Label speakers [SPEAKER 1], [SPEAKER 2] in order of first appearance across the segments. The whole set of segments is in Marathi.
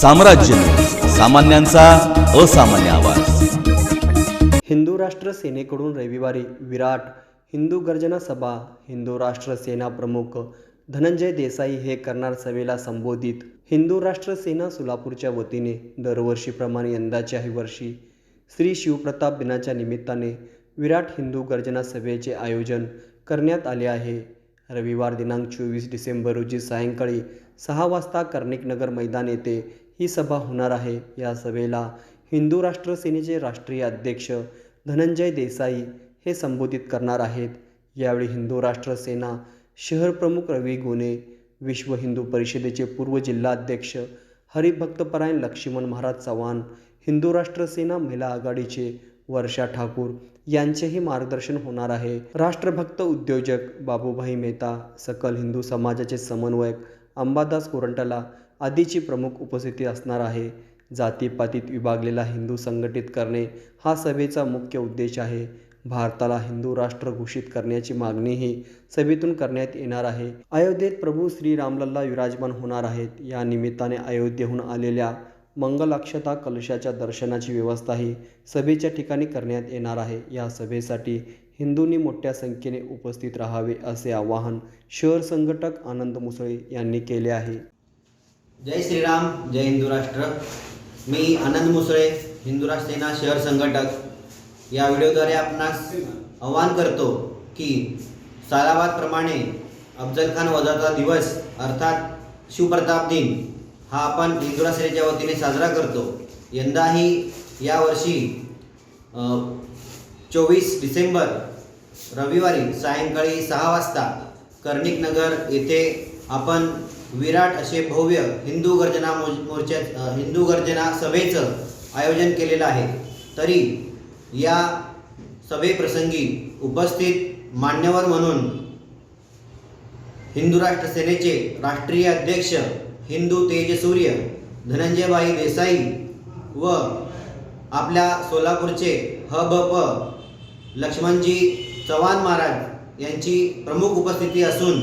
[SPEAKER 1] साम्राज्य सामान्यांचा असामान्य आवाज.
[SPEAKER 2] हिंदू राष्ट्र सेनेकडून रविवारी विराट हिंदू गर्जना सभा हिंदू राष्ट्र सेना प्रमुख धनंजय देसाई हे करणार सभेला संबोधित. हिंदू राष्ट्र सेना सोलापूरच्या वतीने दरवर्षीप्रमाणे यंदाच्याही वर्षी श्री शिवप्रताप दिनाच्या निमित्ताने विराट हिंदू गर्जना सभेचे आयोजन करण्यात आले आहे. रविवार दिनांक चोवीस डिसेंबर रोजी सायंकाळी सहा वाजता कर्णिकनगर मैदान येथे ही सभा होणार आहे. या सभेला हिंदू राष्ट्र सेनेचे राष्ट्रीय अध्यक्ष धनंजय देसाई हे संबोधित करणार आहेत. यावेळी हिंदू राष्ट्र सेना शहर प्रमुख रवी गोने विश्व हिंदू परिषदेचे पूर्व जिल्हाध्यक्ष हरिभक्तपरायण लक्ष्मण महाराज चव्हाण हिंदू राष्ट्र सेना महिला आघाडीचे वर्षा ठाकूर यांचेही मार्गदर्शन होणार आहे. राष्ट्रभक्त उद्योजक बाबूभाई मेहता सकल हिंदू समाजाचे समन्वयक अंबादास कोरंटला आदीची प्रमुख उपस्थिती असणार आहे. जातीपातीत विभागलेला हिंदू संघटित करणे हा सभेचा मुख्य उद्देश आहे. भारताला हिंदू राष्ट्र घोषित करण्याची मागणीही सभेतून करण्यात येणार आहे. अयोध्येत प्रभू श्रीरामलल्ला विराजमान होणार आहेत. या निमित्ताने अयोध्येहून आलेल्या मंगलाक्षता कलशाच्या दर्शनाची व्यवस्थाही सभेच्या ठिकाणी करण्यात येणार आहे. या सभेसाठी हिंदूंनी मोठ्या संख्येने उपस्थित राहावे असे आवाहन शहर संघटक आनंद मुसळे यांनी केले आहे.
[SPEAKER 3] जय श्रीराम जय हिंदू राष्ट्र. मी आनंद मुसळे हिंदू सेना शहर संघटक. या व्हिडिओद्वारे आपणास आवाहन करतो की सालाबादप्रमाणे अफजल खान वजाचा दिवस अर्थात शिवप्रताप दिन हा आपण हिंदू सेनेच्या वतीने साजरा करतो. यंदाही यावर्षी चोवीस डिसेंबर रविवारी सायंकाळी सहा वाजता कर्णिकनगर येथे आपण विराट असे भव्य हिंदू गर्जना मोर्चा हिंदू गर्जना सभेचं आयोजन केलेलं आहे. तरी या सभेप्रसंगी उपस्थित मान्यवर म्हणून हिंदू राष्ट्र सेनेचे राष्ट्रीय अध्यक्ष हिंदू तेजसूर्य धनंजयबाई देसाई व आपल्या सोलापूरचे ह ब प लक्ष्मणजी चव्हाण महाराज यांची प्रमुख उपस्थिती असून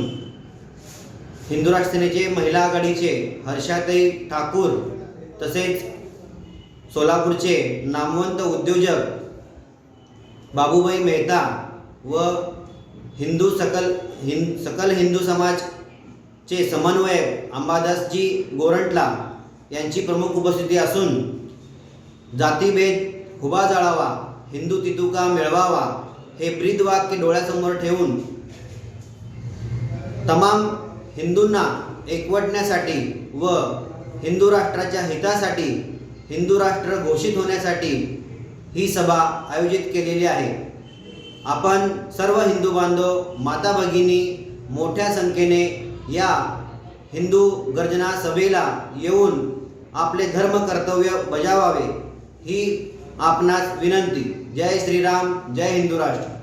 [SPEAKER 3] हिंदू राष्ट्र महिला आघाडीचे हर्षाताई ठाकूर तसेच सोलापूरचे नामवंत उद्योजक बाबूबाई मेहता व हिंदू सकल हिं सकल हिंदू समाजचे समन्वयक अंबादासजी गोरंटला यांची प्रमुख उपस्थिती असून जातीभेद हुबा जाळावा हिंदू तितुका मिळवावा हे ब्रीदवाक्य डोळ्यासमोर ठेवून तमाम हिंदूंना एकवटण्यासाठी व हिंदू राष्ट्राच्या हितासाठी हिंदू राष्ट्र घोषित होण्यासाठी ही सभा आयोजित केलेली आहे. आपण सर्व हिंदू बांधव माता भगिनी मोठ्या संख्येने या हिंदू गर्जना सभेला येऊन आपले धर्म कर्तव्य बजावावे ही आपणास विनंती. जय श्रीराम जय हिंदू राष्ट्र.